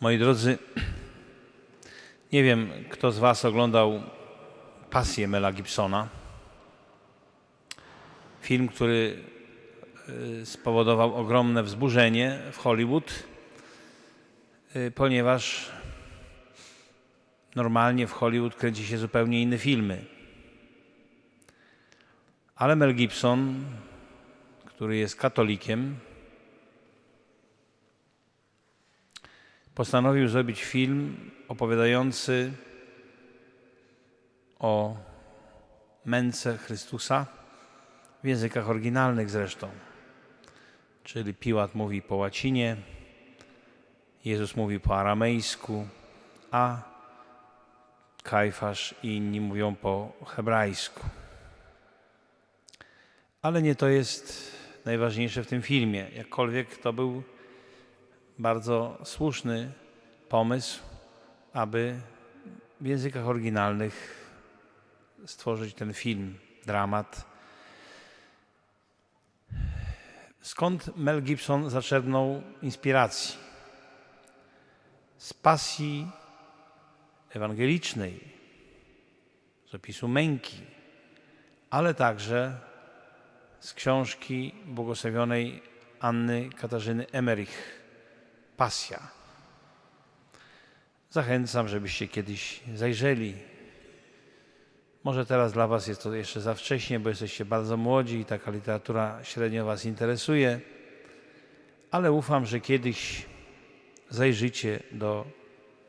Moi drodzy, nie wiem, kto z Was oglądał Pasję Mela Gibsona. Film, który y, spowodował ogromne wzburzenie w Hollywood, y, ponieważ normalnie w Hollywood kręci się zupełnie inne filmy. Ale Mel Gibson, który jest katolikiem, postanowił zrobić film opowiadający o męce Chrystusa w językach oryginalnych zresztą. Czyli Piłat mówi po łacinie, Jezus mówi po aramejsku, a Kajfasz i inni mówią po hebrajsku. Ale nie to jest najważniejsze w tym filmie. Jakkolwiek to był bardzo słuszny pomysł, aby w językach oryginalnych stworzyć ten film, dramat. Skąd Mel Gibson zaczerpnął inspiracji? Z pasji ewangelicznej, z opisu męki, ale także z książki błogosławionej Anny Katarzyny Emerich, Pasja. Zachęcam, żebyście kiedyś zajrzeli. Może teraz dla Was jest to jeszcze za wcześnie, bo jesteście bardzo młodzi i taka literatura średnio Was interesuje, ale ufam, że kiedyś zajrzycie do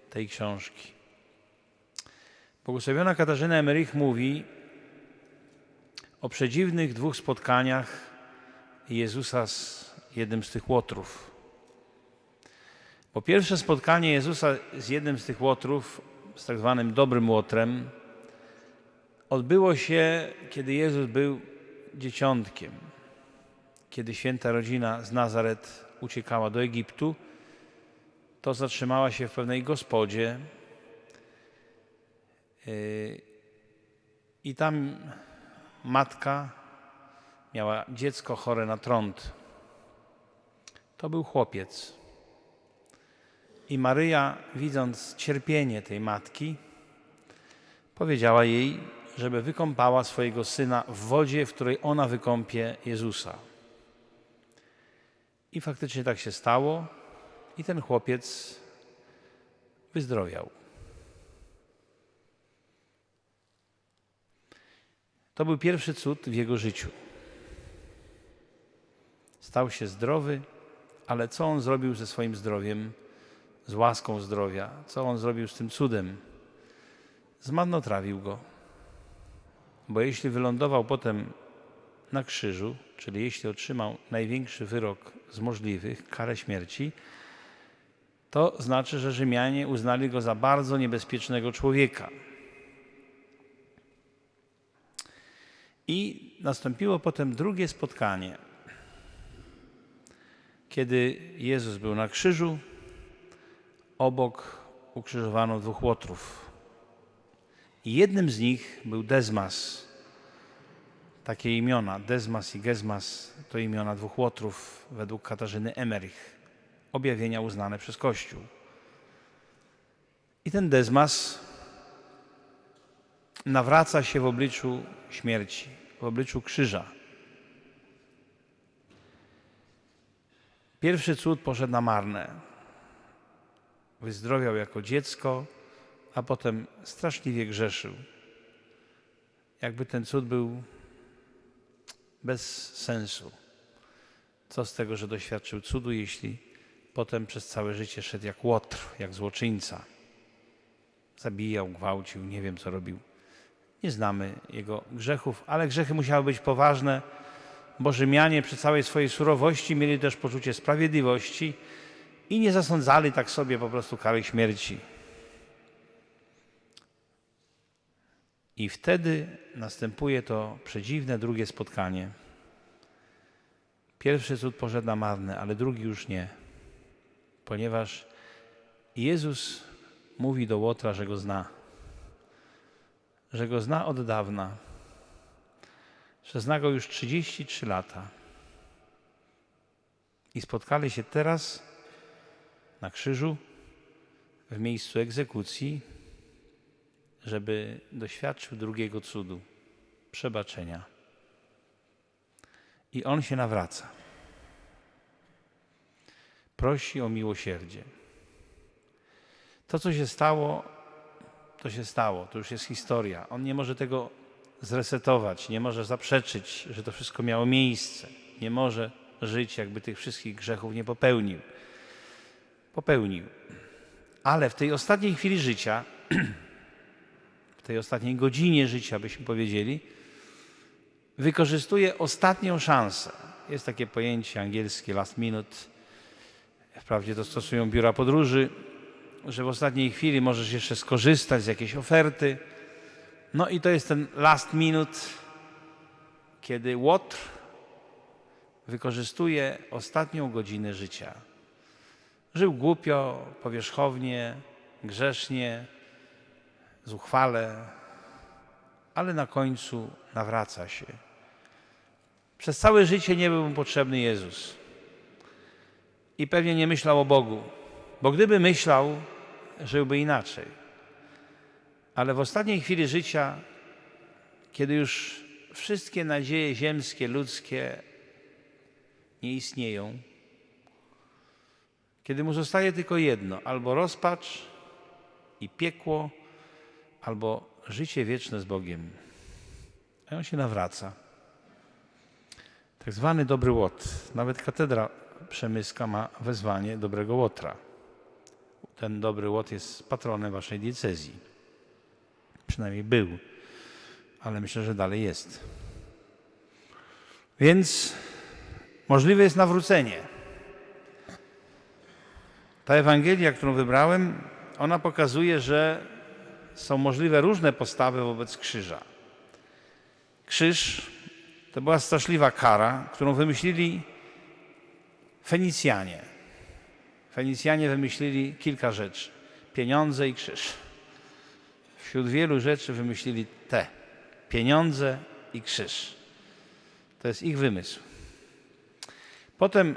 tej książki. Błogosławiona Katarzyna Emerich mówi o przedziwnych dwóch spotkaniach Jezusa z jednym z tych łotrów. Po pierwsze spotkanie Jezusa z jednym z tych łotrów, z tak zwanym dobrym łotrem, odbyło się, kiedy Jezus był dzieciątkiem. Kiedy święta rodzina z Nazaret uciekała do Egiptu, to zatrzymała się w pewnej gospodzie yy, i tam matka miała dziecko chore na trąd. To był chłopiec. I Maryja, widząc cierpienie tej matki, powiedziała jej, żeby wykąpała swojego syna w wodzie, w której ona wykąpie Jezusa. I faktycznie tak się stało, i ten chłopiec wyzdrowiał. To był pierwszy cud w jego życiu. Stał się zdrowy, ale co on zrobił ze swoim zdrowiem, z łaską zdrowia? Co on zrobił z tym cudem? Zmarnotrawił go. Bo jeśli wylądował potem na krzyżu, czyli jeśli otrzymał największy wyrok z możliwych, karę śmierci, to znaczy, że Rzymianie uznali go za bardzo niebezpiecznego człowieka. I nastąpiło potem drugie spotkanie, kiedy Jezus był na krzyżu, obok ukrzyżowano dwóch łotrów. I jednym z nich był Dezmas. Takie imiona, Dezmas i Gezmas, to imiona dwóch łotrów według Katarzyny Emerich, objawienia uznane przez Kościół. I ten Dezmas nawraca się w obliczu śmierci, w obliczu krzyża. Pierwszy cud poszedł na marne. Wyzdrowiał jako dziecko, a potem straszliwie grzeszył. Jakby ten cud był bez sensu. Co z tego, że doświadczył cudu, jeśli potem przez całe życie szedł jak łotr, jak złoczyńca. Zabijał, gwałcił, nie wiem co robił. Nie znamy jego grzechów, ale grzechy musiały być poważne, bo Rzymianie przy całej swojej surowości mieli też poczucie sprawiedliwości i nie zasądzali tak sobie po prostu kary śmierci. I wtedy następuje to przedziwne drugie spotkanie. Pierwszy cud poszedł na marne, ale drugi już nie, ponieważ Jezus mówi do Łotra, że go zna, że go zna od dawna, że zna go już 33 lata. I spotkali się teraz na krzyżu w miejscu egzekucji, żeby doświadczył drugiego cudu przebaczenia. I on się nawraca. Prosi o miłosierdzie. To, co się stało, to się stało, to już jest historia. On nie może tego zresetować, nie może zaprzeczyć, że to wszystko miało miejsce. Nie może żyć, jakby tych wszystkich grzechów nie popełnił. Popełnił. Ale w tej ostatniej chwili życia, w tej ostatniej godzinie życia, byśmy powiedzieli, wykorzystuje ostatnią szansę. Jest takie pojęcie angielskie last minute. Wprawdzie to stosują biura podróży, że w ostatniej chwili możesz jeszcze skorzystać z jakiejś oferty. No i to jest ten last minute, kiedy Łotr wykorzystuje ostatnią godzinę życia. Żył głupio, powierzchownie, grzesznie, zuchwale, ale na końcu nawraca się. Przez całe życie nie był mu potrzebny Jezus. I pewnie nie myślał o Bogu, bo gdyby myślał, żyłby inaczej. Ale w ostatniej chwili życia, kiedy już wszystkie nadzieje ziemskie, ludzkie nie istnieją, kiedy mu zostaje tylko jedno: albo rozpacz i piekło, albo życie wieczne z Bogiem. A on się nawraca. Tak zwany dobry łot. Nawet katedra przemyska ma wezwanie dobrego łotra. Ten dobry łot jest patronem waszej diecezji. Przynajmniej był, ale myślę, że dalej jest. Więc możliwe jest nawrócenie. Ta Ewangelia, którą wybrałem, ona pokazuje, że są możliwe różne postawy wobec krzyża. Krzyż to była straszliwa kara, którą wymyślili Fenicjanie. Fenicjanie wymyślili kilka rzeczy: pieniądze i krzyż. Wśród wielu rzeczy wymyślili te: pieniądze i krzyż. To jest ich wymysł. Potem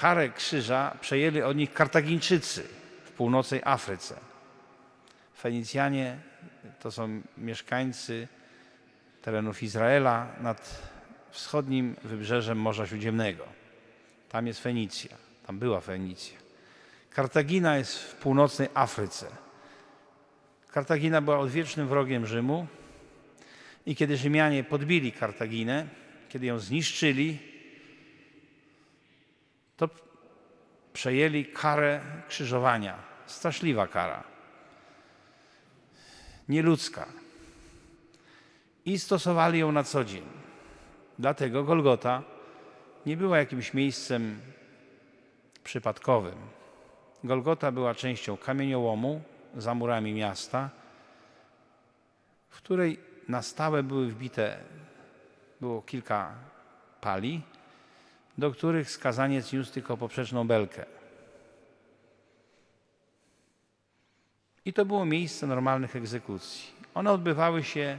karę krzyża przejęli od nich Kartagińczycy w północnej Afryce. Fenicjanie to są mieszkańcy terenów Izraela nad wschodnim wybrzeżem Morza Śródziemnego. Tam jest Fenicja, tam była Fenicja. Kartagina jest w północnej Afryce. Kartagina była odwiecznym wrogiem Rzymu i kiedy Rzymianie podbili Kartaginę, kiedy ją zniszczyli, to przejęli karę krzyżowania. Straszliwa kara. Nieludzka. I stosowali ją na co dzień. Dlatego Golgota nie była jakimś miejscem przypadkowym. Golgota była częścią kamieniołomu za murami miasta, w której na stałe były wbite, było kilka pali, do których skazaniec niósł tylko poprzeczną belkę. I to było miejsce normalnych egzekucji. One odbywały się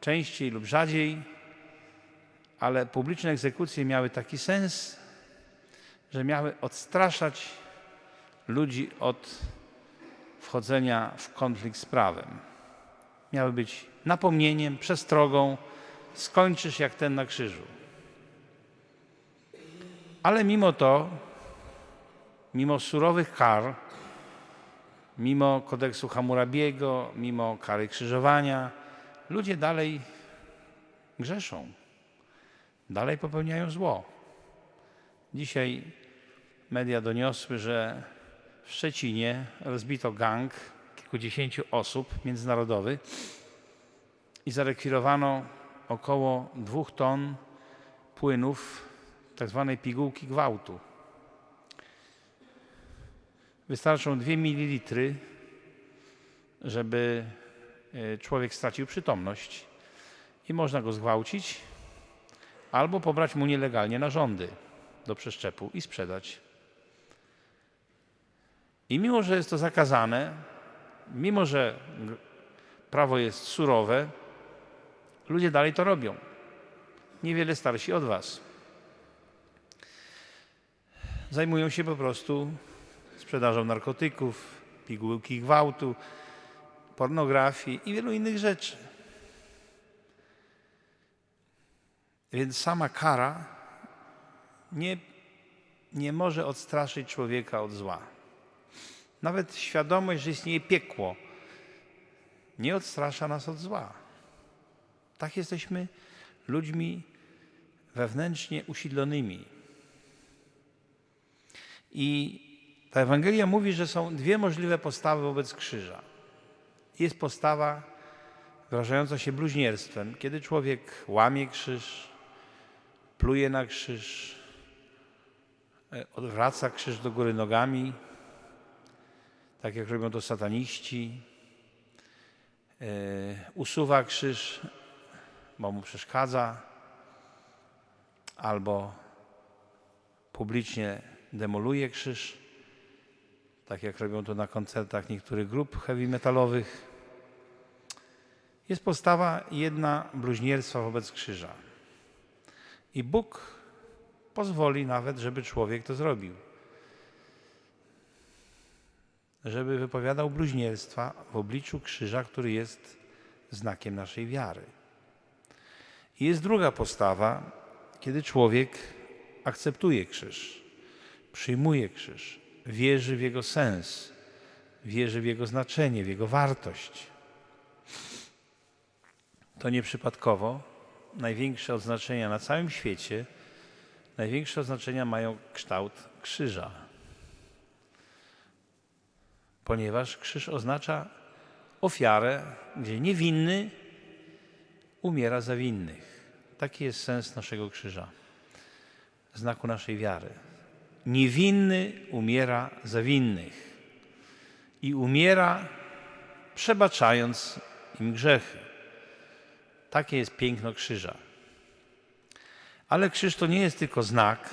częściej lub rzadziej, ale publiczne egzekucje miały taki sens, że miały odstraszać ludzi od wchodzenia w konflikt z prawem. Miały być napomnieniem, przestrogą, skończysz jak ten na krzyżu. Ale mimo to, mimo surowych kar, mimo kodeksu Hammurabiego, mimo kary krzyżowania, ludzie dalej grzeszą, dalej popełniają zło. Dzisiaj media doniosły, że w Szczecinie rozbito gang kilkudziesięciu osób międzynarodowych i zarekwirowano około dwóch ton płynów tak zwanej pigułki gwałtu. Wystarczą 2 ml, żeby e, człowiek stracił przytomność i można go zgwałcić albo pobrać mu nielegalnie narządy do przeszczepu i sprzedać. I mimo, że jest to zakazane, mimo, że prawo jest surowe, ludzie dalej to robią. Niewiele starsi od Was. Zajmują się po prostu sprzedażą narkotyków, pigułki gwałtu, pornografii i wielu innych rzeczy. Więc sama kara nie, nie może odstraszyć człowieka od zła. Nawet świadomość, że istnieje piekło, nie odstrasza nas od zła. Tak jesteśmy ludźmi wewnętrznie usidlonymi. I ta Ewangelia mówi, że są dwie możliwe postawy wobec krzyża. Jest postawa wyrażająca się bluźnierstwem, kiedy człowiek łamie krzyż, pluje na krzyż, e, odwraca krzyż do góry nogami, tak jak robią to sataniści, e, usuwa krzyż, bo mu przeszkadza, albo publicznie demoluje krzyż, tak jak robią to na koncertach niektórych grup heavy metalowych. Jest postawa jedna bluźnierstwa wobec krzyża. I Bóg pozwoli nawet, żeby człowiek to zrobił. Żeby wypowiadał bluźnierstwa w obliczu krzyża, który jest znakiem naszej wiary. I jest druga postawa, kiedy człowiek akceptuje krzyż, przyjmuje krzyż, wierzy w jego sens, wierzy w jego znaczenie, w jego wartość. To nieprzypadkowo największe odznaczenia na całym świecie, największe odznaczenia mają kształt krzyża. Ponieważ krzyż oznacza ofiarę, gdzie niewinny umiera za winnych. Taki jest sens naszego krzyża, znaku naszej wiary. Niewinny umiera za winnych i umiera przebaczając im grzechy. Takie jest piękno krzyża. Ale krzyż to nie jest tylko znak.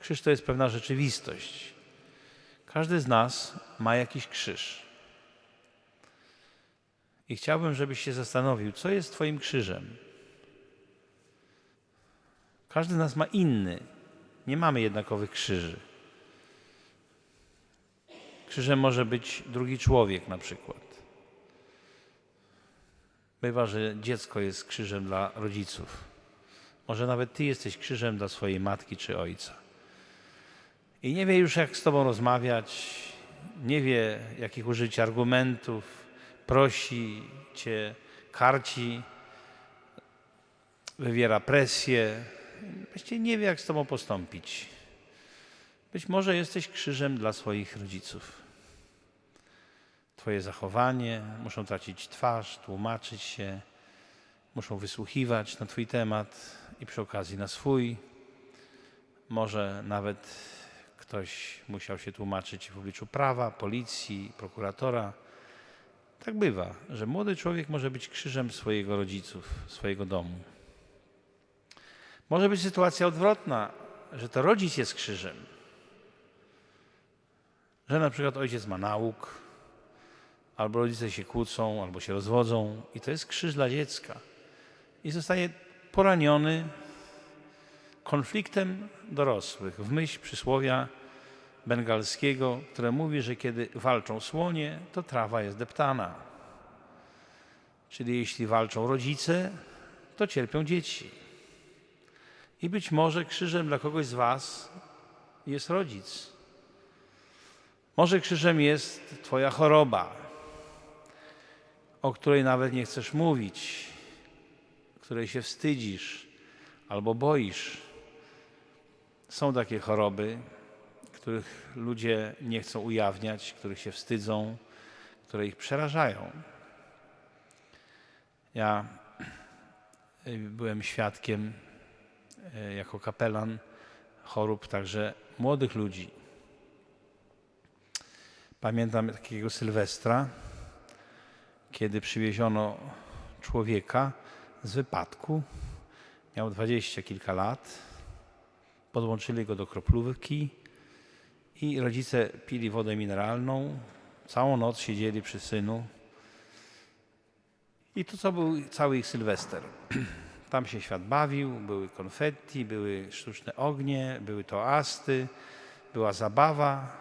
Krzyż to jest pewna rzeczywistość. Każdy z nas ma jakiś krzyż. I chciałbym, żebyś się zastanowił, co jest Twoim krzyżem. Każdy z nas ma inny. Nie mamy jednakowych krzyży. Krzyżem może być drugi człowiek na przykład. Bywa, że dziecko jest krzyżem dla rodziców. Może nawet ty jesteś krzyżem dla swojej matki czy ojca. I nie wie już, jak z tobą rozmawiać, nie wie, jakich użyć argumentów, prosi cię, karci, wywiera presję. Właściwie nie wie, jak z tobą postąpić. Być może jesteś krzyżem dla swoich rodziców. Twoje zachowanie, muszą tracić twarz, tłumaczyć się, muszą wysłuchiwać na Twój temat i przy okazji na swój. Może nawet ktoś musiał się tłumaczyć w obliczu prawa, policji, prokuratora. Tak bywa, że młody człowiek może być krzyżem swojego rodziców, swojego domu. Może być sytuacja odwrotna, że to rodzic jest krzyżem. Że na przykład ojciec ma nauk, albo rodzice się kłócą, albo się rozwodzą, i to jest krzyż dla dziecka. I zostaje poraniony konfliktem dorosłych, w myśl przysłowia bengalskiego, które mówi, że kiedy walczą słonie, to trawa jest deptana. Czyli jeśli walczą rodzice, to cierpią dzieci. I być może krzyżem dla kogoś z Was jest rodzic. Może krzyżem jest Twoja choroba, o której nawet nie chcesz mówić, której się wstydzisz albo boisz. Są takie choroby, których ludzie nie chcą ujawniać, których się wstydzą, które ich przerażają. Ja y, byłem świadkiem jako kapelan chorób także młodych ludzi. Pamiętam takiego Sylwestra, kiedy przywieziono człowieka z wypadku. Miał dwadzieścia kilka lat. Podłączyli go do kroplówki i rodzice pili wodę mineralną. Całą noc siedzieli przy synu. I to co był cały ich sylwester. Tam się świat bawił, były konfetti, były sztuczne ognie, były toasty, była zabawa.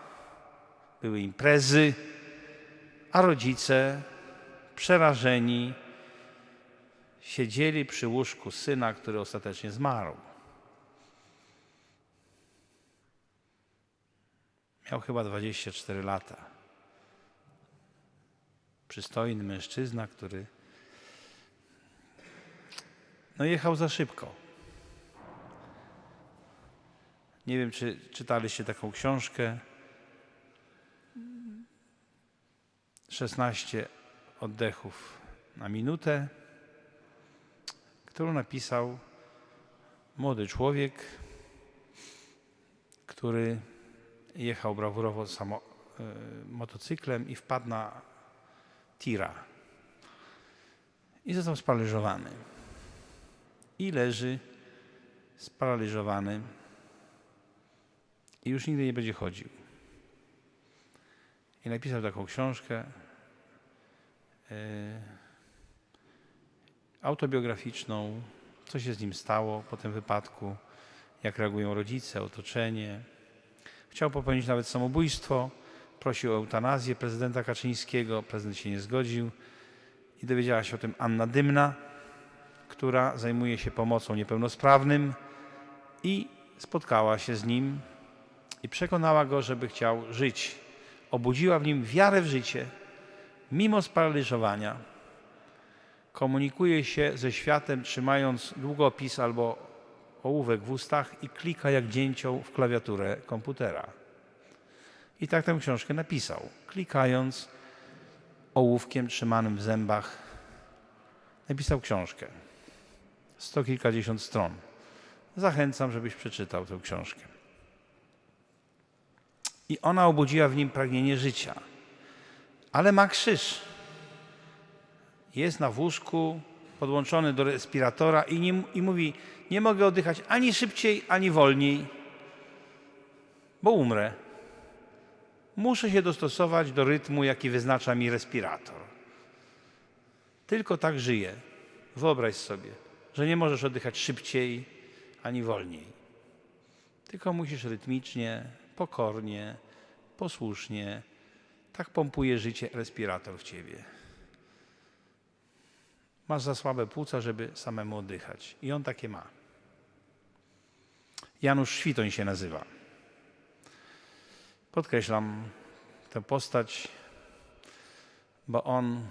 były imprezy, a rodzice przerażeni siedzieli przy łóżku syna, który ostatecznie zmarł. Miał chyba 24 lata. Przystojny mężczyzna, który no jechał za szybko. Nie wiem, czy czytaliście taką książkę. 16 oddechów na minutę, którą napisał młody człowiek, który jechał brawurowo samo, y, motocyklem i wpadł na tira. I został sparaliżowany. I leży sparaliżowany i już nigdy nie będzie chodził. I napisał taką książkę e, autobiograficzną, co się z nim stało po tym wypadku, jak reagują rodzice, otoczenie. Chciał popełnić nawet samobójstwo, prosił o eutanazję prezydenta Kaczyńskiego, prezydent się nie zgodził i dowiedziała się o tym Anna Dymna, która zajmuje się pomocą niepełnosprawnym i spotkała się z nim i przekonała go, żeby chciał żyć. Obudziła w nim wiarę w życie, mimo sparaliżowania. Komunikuje się ze światem, trzymając długopis albo ołówek w ustach i klika jak dzięcioł w klawiaturę komputera. I tak tę książkę napisał, klikając ołówkiem trzymanym w zębach. Napisał książkę. Sto kilkadziesiąt stron. Zachęcam, żebyś przeczytał tę książkę. I ona obudziła w nim pragnienie życia. Ale ma krzyż. Jest na wózku, podłączony do respiratora i, nie, i mówi: Nie mogę oddychać ani szybciej, ani wolniej, bo umrę. Muszę się dostosować do rytmu, jaki wyznacza mi respirator. Tylko tak żyję. Wyobraź sobie, że nie możesz oddychać szybciej ani wolniej. Tylko musisz rytmicznie, pokornie, posłusznie. Tak pompuje życie respirator w ciebie. Masz za słabe płuca, żeby samemu oddychać. I on takie ma. Janusz Świtoń się nazywa. Podkreślam tę postać, bo on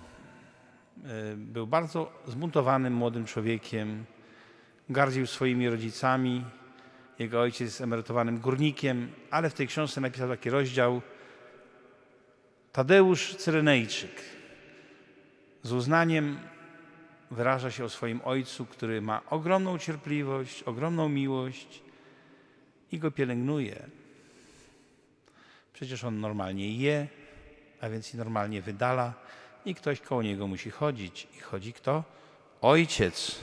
był bardzo zbuntowanym młodym człowiekiem, gardził swoimi rodzicami, jego ojciec jest emerytowanym górnikiem, ale w tej książce napisał taki rozdział Tadeusz Cyrenejczyk z uznaniem wyraża się o swoim ojcu, który ma ogromną cierpliwość, ogromną miłość i go pielęgnuje. Przecież on normalnie je, a więc i normalnie wydala i ktoś koło niego musi chodzić. I chodzi kto? Ojciec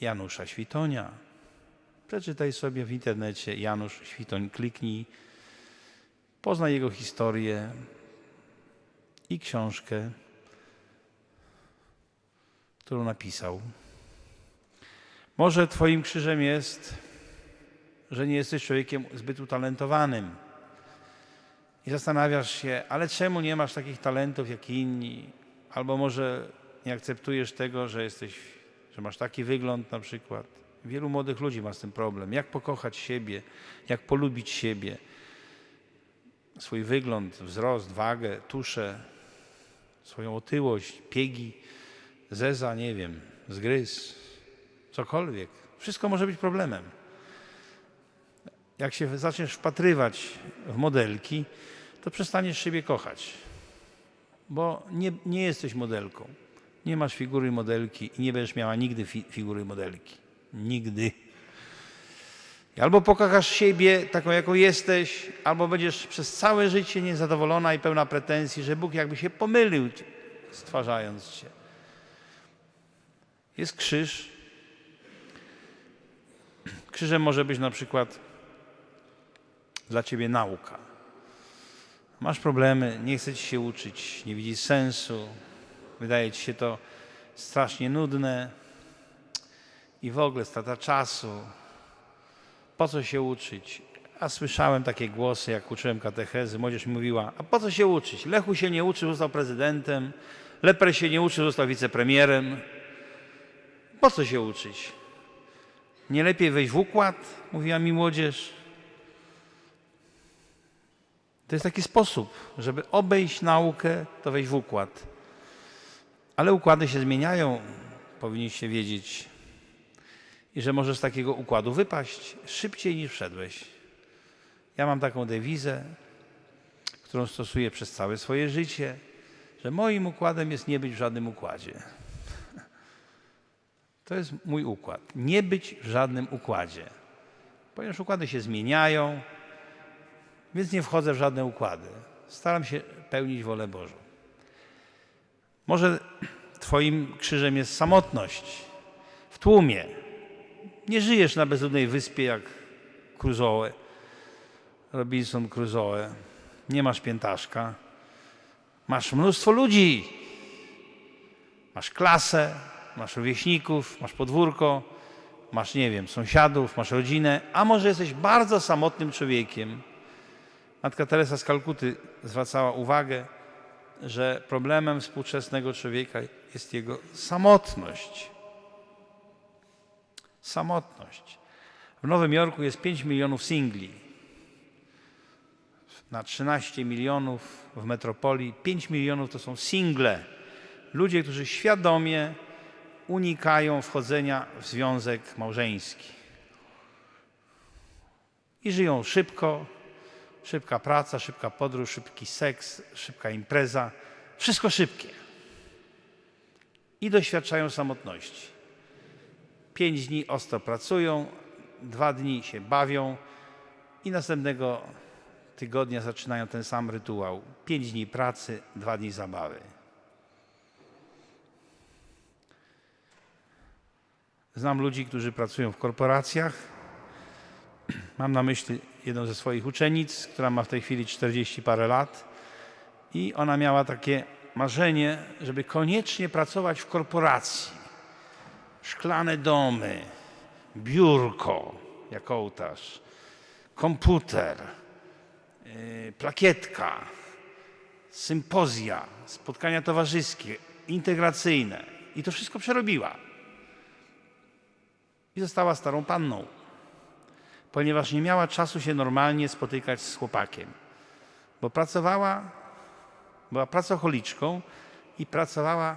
Janusza Świtonia. Przeczytaj sobie w internecie Janusz Świtoń, kliknij, poznaj jego historię i książkę, którą napisał. Może Twoim krzyżem jest, że nie jesteś człowiekiem zbyt utalentowanym i zastanawiasz się, ale czemu nie masz takich talentów jak inni? Albo może nie akceptujesz tego, że jesteś, że masz taki wygląd na przykład. Wielu młodych ludzi ma z tym problem. Jak pokochać siebie, jak polubić siebie, swój wygląd, wzrost, wagę, tuszę, swoją otyłość, piegi, zeza, nie wiem, zgryz, cokolwiek. Wszystko może być problemem. Jak się zaczniesz wpatrywać w modelki, to przestaniesz siebie kochać, bo nie, nie jesteś modelką. Nie masz figury modelki i nie będziesz miała nigdy fi, figury modelki. Nigdy. Albo pokochasz siebie taką, jaką jesteś, albo będziesz przez całe życie niezadowolona i pełna pretensji, że Bóg jakby się pomylił, stwarzając cię. Jest krzyż. Krzyżem może być na przykład dla ciebie nauka. Masz problemy, nie chce ci się uczyć, nie widzisz sensu, wydaje ci się to strasznie nudne i w ogóle strata czasu. Po co się uczyć? A słyszałem takie głosy, jak uczyłem katechezy, młodzież mówiła, a po co się uczyć? Lechu się nie uczył, został prezydentem, Leper się nie uczył, został wicepremierem. Po co się uczyć? Nie lepiej wejść w układ? Mówiła mi młodzież. To jest taki sposób, żeby obejść naukę, to wejść w układ. Ale układy się zmieniają, powinniście wiedzieć. I że możesz z takiego układu wypaść szybciej niż wszedłeś. Ja mam taką dewizę, którą stosuję przez całe swoje życie, że moim układem jest nie być w żadnym układzie. To jest mój układ. Nie być w żadnym układzie. Ponieważ układy się zmieniają, więc nie wchodzę w żadne układy. Staram się pełnić wolę Bożą. Może Twoim krzyżem jest samotność w tłumie. Nie żyjesz na bezludnej wyspie jak Crusoe, Robinson Crusoe. Nie masz piętaszka. Masz mnóstwo ludzi. Masz klasę, masz rówieśników, masz podwórko, masz, nie wiem, sąsiadów, masz rodzinę, a może jesteś bardzo samotnym człowiekiem. Matka Teresa z Kalkuty zwracała uwagę, że problemem współczesnego człowieka jest jego samotność. Samotność. W Nowym Jorku jest 5 milionów singli. Na 13 milionów w metropolii 5 milionów to są single. Ludzie, którzy świadomie unikają wchodzenia w związek małżeński. I żyją szybko, szybka praca, szybka podróż, szybki seks, szybka impreza. Wszystko szybkie. I doświadczają samotności. Pięć dni ostro pracują, dwa dni się bawią i następnego tygodnia zaczynają ten sam rytuał. Pięć dni pracy, dwa dni zabawy. Znam ludzi, którzy pracują w korporacjach. Mam na myśli jedną ze swoich uczennic, która ma w tej chwili 40 parę lat. I ona miała takie marzenie, żeby koniecznie pracować w korporacji. Szklane domy, biurko jako ołtarz, komputer, yy, plakietka, sympozja, spotkania towarzyskie, integracyjne. I to wszystko przerobiła. I została starą panną, ponieważ nie miała czasu się normalnie spotykać z chłopakiem, bo pracowała, była pracocholiczką i pracowała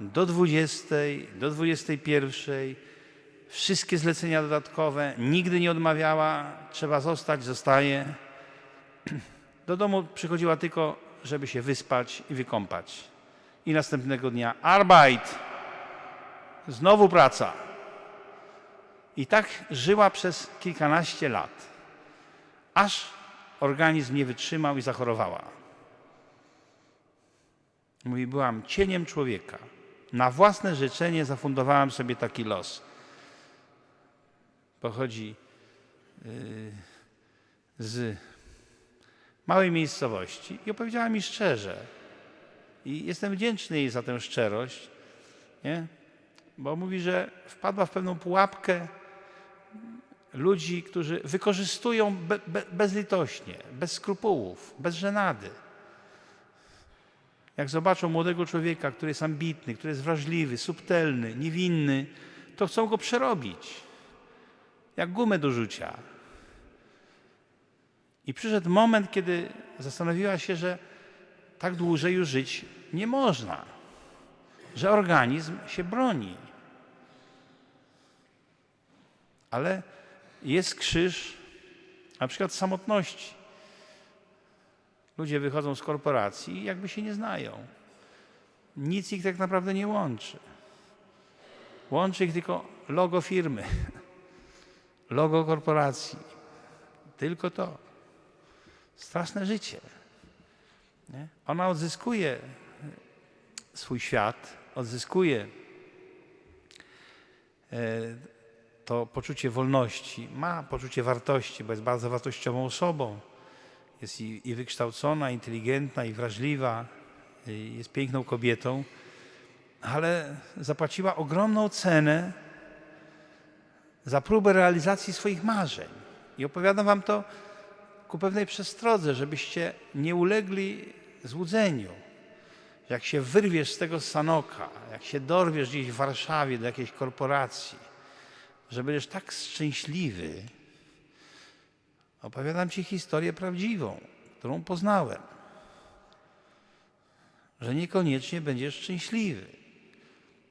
do 20, do 21. Wszystkie zlecenia dodatkowe, nigdy nie odmawiała, trzeba zostać, zostaje. Do domu przychodziła tylko, żeby się wyspać i wykąpać. I następnego dnia Arbeit, znowu praca. I tak żyła przez kilkanaście lat, aż organizm nie wytrzymał i zachorowała. Mówi, byłam cieniem człowieka. Na własne życzenie zafundowałam sobie taki los. Pochodzi yy, z małej miejscowości i opowiedziała mi szczerze. I jestem wdzięczny jej za tę szczerość, nie? bo mówi, że wpadła w pewną pułapkę ludzi, którzy wykorzystują be, be, bezlitośnie, bez skrupułów, bez żenady. Jak zobaczą młodego człowieka, który jest ambitny, który jest wrażliwy, subtelny, niewinny, to chcą go przerobić, jak gumę do rzucia. I przyszedł moment, kiedy zastanowiła się, że tak dłużej już żyć nie można, że organizm się broni. Ale jest krzyż na przykład samotności. Ludzie wychodzą z korporacji i jakby się nie znają. Nic ich tak naprawdę nie łączy. Łączy ich tylko logo firmy, logo korporacji. Tylko to. Straszne życie. Nie? Ona odzyskuje swój świat, odzyskuje e, to poczucie wolności, ma poczucie wartości, bo jest bardzo wartościową osobą. Jest i, i wykształcona, inteligentna, i wrażliwa, i jest piękną kobietą, ale zapłaciła ogromną cenę za próbę realizacji swoich marzeń. I opowiadam Wam to ku pewnej przestrodze, żebyście nie ulegli złudzeniu. Jak się wyrwiesz z tego sanoka, jak się dorwiesz gdzieś w Warszawie do jakiejś korporacji, że będziesz tak szczęśliwy, opowiadam Ci historię prawdziwą, którą poznałem, że niekoniecznie będziesz szczęśliwy.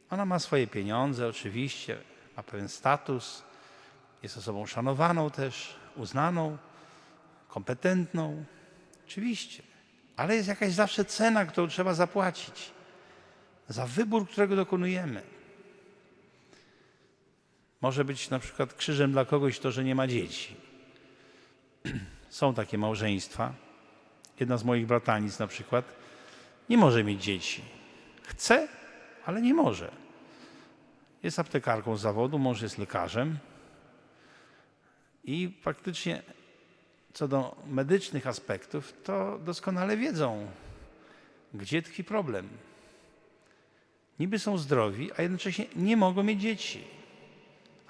Ona ma swoje pieniądze, oczywiście, ma pewien status, jest osobą szanowaną też, uznaną, kompetentną, oczywiście. Ale jest jakaś zawsze cena, którą trzeba zapłacić za wybór, którego dokonujemy. Może być na przykład krzyżem dla kogoś to, że nie ma dzieci. Są takie małżeństwa. Jedna z moich bratanic na przykład nie może mieć dzieci. Chce, ale nie może. Jest aptekarką z zawodu, mąż jest lekarzem i faktycznie co do medycznych aspektów, to doskonale wiedzą, gdzie tkwi problem. Niby są zdrowi, a jednocześnie nie mogą mieć dzieci,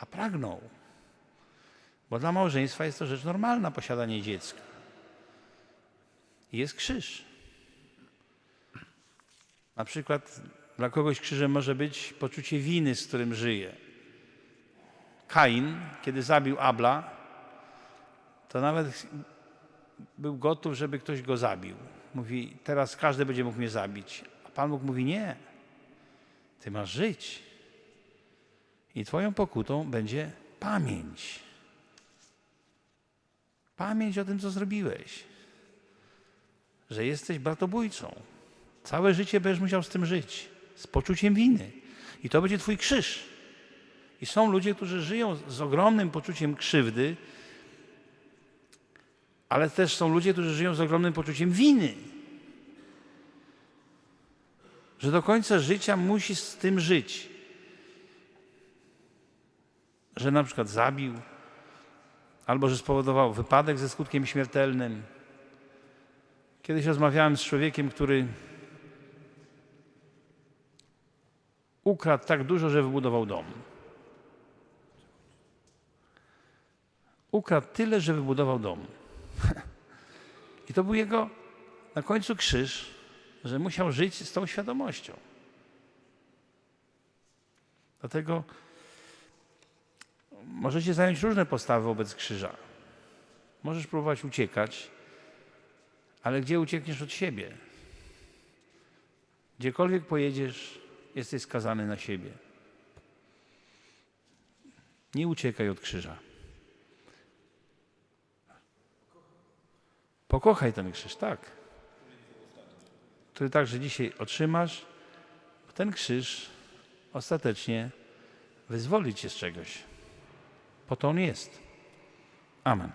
a pragną. Bo dla małżeństwa jest to rzecz normalna posiadanie dziecka. Jest krzyż. Na przykład dla kogoś krzyżem może być poczucie winy, z którym żyje. Kain, kiedy zabił Abla, to nawet był gotów, żeby ktoś go zabił. Mówi, teraz każdy będzie mógł mnie zabić. A Pan Bóg mówi, nie. Ty masz żyć. I twoją pokutą będzie pamięć. Pamięć o tym, co zrobiłeś. Że jesteś bratobójcą. Całe życie będziesz musiał z tym żyć. Z poczuciem winy. I to będzie twój krzyż. I są ludzie, którzy żyją z ogromnym poczuciem krzywdy, ale też są ludzie, którzy żyją z ogromnym poczuciem winy. Że do końca życia musi z tym żyć. Że na przykład zabił, albo że spowodował wypadek ze skutkiem śmiertelnym. Kiedyś rozmawiałem z człowiekiem, który ukradł tak dużo, że wybudował dom. Ukradł tyle, że wybudował dom. I to był jego na końcu krzyż, że musiał żyć z tą świadomością. Dlatego możecie zająć różne postawy wobec krzyża. Możesz próbować uciekać, ale gdzie uciekniesz od siebie? Gdziekolwiek pojedziesz, jesteś skazany na siebie. Nie uciekaj od krzyża. Pokochaj ten krzyż, tak. Który także dzisiaj otrzymasz. Ten krzyż ostatecznie wyzwoli cię z czegoś. Po to on jest. Amen.